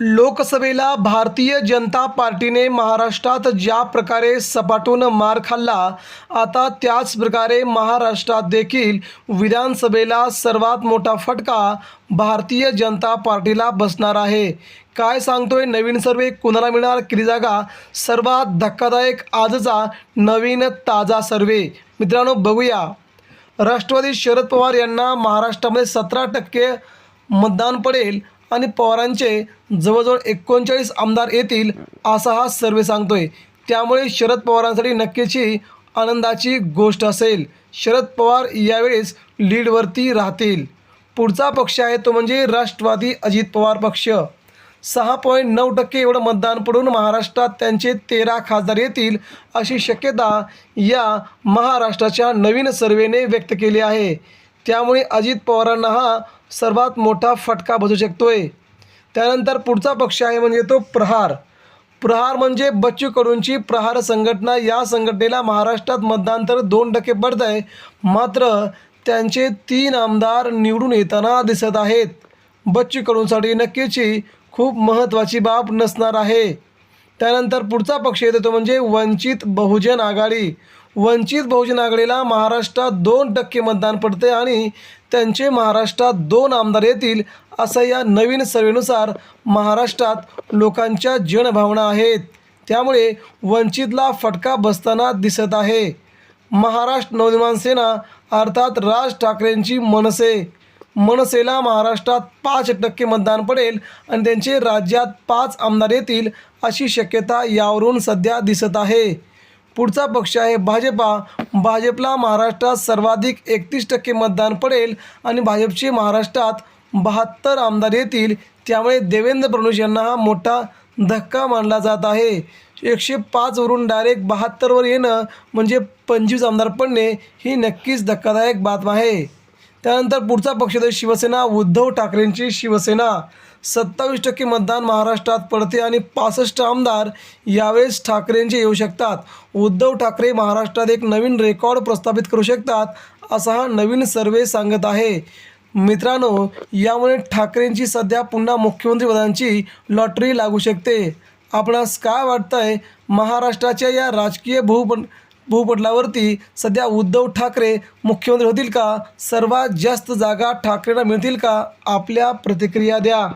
लोकसभेला भारतीय जनता पार्टीने महाराष्ट्रात ज्या प्रकारे सपाटून मार खाल्ला आता त्याच प्रकारे महाराष्ट्रात देखील विधानसभेला सर्वात मोठा फटका भारतीय जनता पार्टीला बसणार आहे. काय सांगतोय नवीन सर्वे? कुणाला मिळणार किती जागा? सर्वात धक्कादायक आजचा नवीन ताजा सर्वे. मित्रांनो बघूया. राष्ट्रवादी शरद पवार यांना महाराष्ट्रामध्ये सतरा टक्के मतदान पडेल. आणि पवारांचे जवळजवळ एकोणचाळीस आमदार येतील असा हा सर्वे सांगतोय. त्यामुळे शरद पवारांसाठी नक्कीच ही आनंदाची गोष्ट असेल. शरद पवार यावेळेस लीडवरती राहतील. पुढचा पक्ष आहे तो म्हणजे राष्ट्रवादी अजित पवार पक्ष. सहा पॉईंट नऊ टक्के एवढं मतदान पडून महाराष्ट्रात त्यांचे तेरा खासदार येतील अशी शक्यता या महाराष्ट्राच्या नवीन सर्वेने व्यक्त केली आहे. त्यामुळे अजित पवारांना हा सर्वात मोठा फटका बसू शकतोय. त्यानंतर पुढचा पक्ष आहे म्हणजे तो प्रहार. प्रहार म्हणजे बच्चू कडूंची प्रहार संघटना. या संघटनेला महाराष्ट्रात मतदान तर दोन टक्के पडत आहे मात्र त्यांचे तीन आमदार निवडून येताना दिसत आहेत. बच्चू कडूंसाठी खूप महत्त्वाची बाब नसणार आहे. त्यानंतर पुढचा पक्ष येतो तो म्हणजे वंचित बहुजन आघाडी. वंचित बहुजन आघाडीला महाराष्ट्रात दोन टक्के मतदान पडते आणि त्यांचे महाराष्ट्रात दोन आमदार येतील असं या नवीन सर्वेनुसार महाराष्ट्रात लोकांच्या जनभावना आहेत. त्यामुळे वंचितला फटका बसताना दिसत आहे. महाराष्ट्र नवनिर्माण सेना अर्थात राज ठाकरेंची मनसे. मनसेला महाराष्ट्रात पाच टक्के मतदान पडेल आणि त्यांचे राज्यात पाच आमदार येतील अशी शक्यता यावरून सध्या दिसत आहे. पुढचा पक्ष आहे भाजपा. भाजपला महाराष्ट्रात सर्वाधिक एकतीस टक्के मतदान पडेल आणि भाजपचे महाराष्ट्रात बहात्तर आमदार येतील. त्यामुळे देवेंद्र फडणवीस यांना हा मोठा धक्का मानला जात आहे. एकशे पाचवरून डायरेक्ट बहात्तरवर येणं म्हणजे पंचवीस आमदार पडणे ही नक्कीच धक्कादायक बातमी आहे. त्यानंतर पुढचा पक्ष तर शिवसेना. उद्धव ठाकरेंची शिवसेना. सत्तावीस टक्के मतदान महाराष्ट्रात पडते आणि पासष्ट आमदार यावेळेस ठाकरेंचे येऊ शकतात. उद्धव ठाकरे महाराष्ट्रात एक नवीन रेकॉर्ड प्रस्थापित करू शकतात असा हा नवीन सर्वे सांगत आहे. मित्रांनो यामुळे ठाकरेंची सध्या पुन्हा मुख्यमंत्रीपदांची लॉटरी लागू शकते. आपणास काय वाटतंय? महाराष्ट्राच्या या राजकीय भूपण भूपटलावरती सध्या उद्धव ठाकरे मुख्यमंत्री होतील का? सर्वात जास्त जागा ठाकरेंना मिळतील का? आपल्या प्रतिक्रिया द्या.